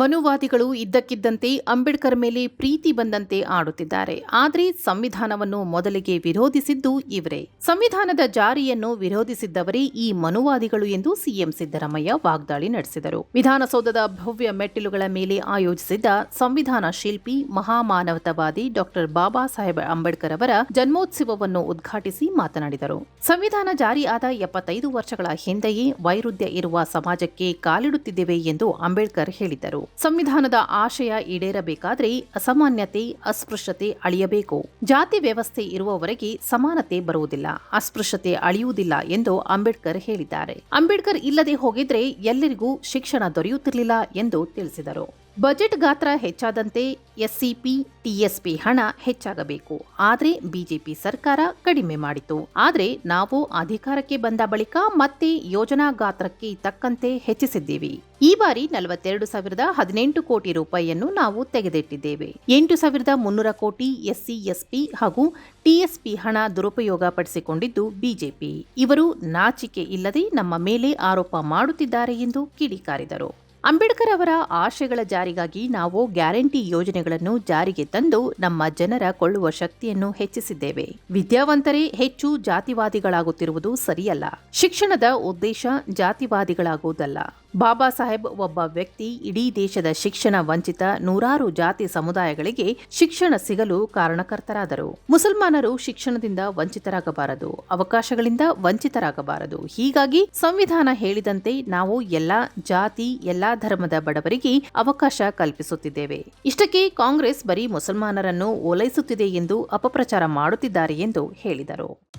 ಮನುವಾದಿಗಳು ಇದ್ದಕ್ಕಿದ್ದಂತೆ ಅಂಬೇಡ್ಕರ್ ಮೇಲೆ ಪ್ರೀತಿ ಬಂದಂತೆ ಆಡುತ್ತಿದ್ದಾರೆ. ಆದರೆ ಸಂವಿಧಾನವನ್ನು ಮೊದಲಿಗೆ ವಿರೋಧಿಸಿದ್ದು ಇವರೇ. ಸಂವಿಧಾನದ ಜಾರಿಯನ್ನು ವಿರೋಧಿಸಿದ್ದವರೇ ಈ ಮನುವಾದಿಗಳು ಎಂದು ಸಿಎಂ ಸಿದ್ದರಾಮಯ್ಯ ವಾಗ್ದಾಳಿ ನಡೆಸಿದರು. ವಿಧಾನಸೌಧದ ಭವ್ಯ ಮೆಟ್ಟಿಲುಗಳ ಮೇಲೆ ಆಯೋಜಿಸಿದ್ದ ಸಂವಿಧಾನ ಶಿಲ್ಪಿ, ಮಹಾಮಾನವತಾವಾದಿ ಡಾಕ್ಟರ್ ಬಾಬಾ ಸಾಹೇಬ್ ಅಂಬೇಡ್ಕರ್ ಅವರ ಜನ್ಮೋತ್ಸವವನ್ನು ಉದ್ಘಾಟಿಸಿ ಮಾತನಾಡಿದರು. ಸಂವಿಧಾನ ಜಾರಿ ಆದ ಎಪ್ಪತ್ತೈದು ವರ್ಷಗಳ ಹಿಂದೆಯೇ ವೈರುಧ್ಯ ಇರುವ ಸಮಾಜಕ್ಕೆ ಕಾಲಿಡುತ್ತಿದ್ದೇವೆ ಎಂದು ಅಂಬೇಡ್ಕರ್ ಹೇಳಿದ್ದರು. ಸಂವಿಧಾನದ ಆಶಯ ಈಡೇರಬೇಕಾದರೆ ಅಸಾಮಾನ್ಯತೆ, ಅಸ್ಪೃಶ್ಯತೆ ಅಳಿಯಬೇಕು. ಜಾತಿ ವ್ಯವಸ್ಥೆ ಇರುವವರೆಗೆ ಸಮಾನತೆ ಬರುವುದಿಲ್ಲ, ಅಸ್ಪೃಶ್ಯತೆ ಅಳಿಯುವುದಿಲ್ಲ ಎಂದು ಅಂಬೇಡ್ಕರ್ ಹೇಳಿದ್ದಾರೆ. ಅಂಬೇಡ್ಕರ್ ಇಲ್ಲದೆ ಹೋಗಿದ್ರೆ ಎಲ್ಲರಿಗೂ ಶಿಕ್ಷಣ ದೊರೆಯುತ್ತಿರಲಿಲ್ಲ ಎಂದು ತಿಳಿಸಿದರು. ಬಜೆಟ್ ಗಾತ್ರ ಹೆಚ್ಚಾದಂತೆ ಎಸ್ಸಿಪಿ, ಟಿಎಸ್ಪಿ ಹಣ ಹೆಚ್ಚಾಗಬೇಕು. ಆದರೆ ಬಿಜೆಪಿ ಸರ್ಕಾರ ಕಡಿಮೆ ಮಾಡಿತು. ಆದರೆ ನಾವು ಅಧಿಕಾರಕ್ಕೆ ಬಂದ ಬಳಿಕ ಮತ್ತೆ ಯೋಜನಾ ಗಾತ್ರಕ್ಕೆ ತಕ್ಕಂತೆ ಹೆಚ್ಚಿಸಿದ್ದೇವೆ. ಈ ಬಾರಿ ನಲವತ್ತೆರಡು ಸಾವಿರದ ಹದಿನೆಂಟು ಕೋಟಿ ರೂಪಾಯಿಯನ್ನು ನಾವು ತೆಗೆದಿಟ್ಟಿದ್ದೇವೆ. ಎಂಟು ಸಾವಿರದ ಮುನ್ನೂರ ಕೋಟಿ ಎಸ್ಸಿ, ಎಸ್ಪಿ ಹಾಗೂ ಟಿಎಸ್ಪಿ ಹಣ ದುರುಪಯೋಗ ಪಡಿಸಿಕೊಂಡಿದ್ದು ಬಿಜೆಪಿ. ಇವರು ನಾಚಿಕೆ ಇಲ್ಲದೆ ನಮ್ಮ ಮೇಲೆ ಆರೋಪ ಮಾಡುತ್ತಿದ್ದಾರೆ ಎಂದು ಕಿಡಿಕಾರಿದರು. ಅಂಬೇಡ್ಕರ್ ಅವರ ಆಶಯಗಳ ಜಾರಿಗಾಗಿ ನಾವು ಗ್ಯಾರಂಟಿ ಯೋಜನೆಗಳನ್ನು ಜಾರಿಗೆ ತಂದು ನಮ್ಮ ಜನರ ಕೊಳ್ಳುವ ಶಕ್ತಿಯನ್ನು ಹೆಚ್ಚಿಸಿದ್ದೇವೆ. ವಿದ್ಯಾವಂತರೇ, ಹೆಚ್ಚು ಜಾತಿವಾದಿಗಳಾಗುತ್ತಿರುವುದು ಸರಿಯಲ್ಲ. ಶಿಕ್ಷಣದ ಉದ್ದೇಶ ಜಾತಿವಾದಿಗಳಾಗುವುದಲ್ಲ. ಬಾಬಾ ಸಾಹೇಬ್ ಒಬ್ಬ ವ್ಯಕ್ತಿ, ಇಡೀ ದೇಶದ ಶಿಕ್ಷಣ ವಂಚಿತ, ನೂರಾರು ಜಾತಿ ಸಮುದಾಯಗಳಿಗೆ ಶಿಕ್ಷಣ ಸಿಗಲು ಕಾರಣಕರ್ತರಾದರು. ಮುಸಲ್ಮಾನರು ಶಿಕ್ಷಣದಿಂದ ವಂಚಿತರಾಗಬಾರದು, ಅವಕಾಶಗಳಿಂದ ವಂಚಿತರಾಗಬಾರದು. ಹೀಗಾಗಿ ಸಂವಿಧಾನ ಹೇಳಿದಂತೆ ನಾವು ಎಲ್ಲಾ ಜಾತಿ, ಎಲ್ಲಾ ಧರ್ಮದ ಬಡವರಿಗೆ ಅವಕಾಶ ಕಲ್ಪಿಸುತ್ತಿದ್ದೇವೆ. ಇಷ್ಟಕ್ಕೆ ಕಾಂಗ್ರೆಸ್ ಬರೀ ಮುಸಲ್ಮಾನರನ್ನು ಓಲೈಸುತ್ತಿದೆ ಎಂದು ಅಪಪ್ರಚಾರ ಮಾಡುತ್ತಿದ್ದಾರೆ ಎಂದು ಹೇಳಿದರು.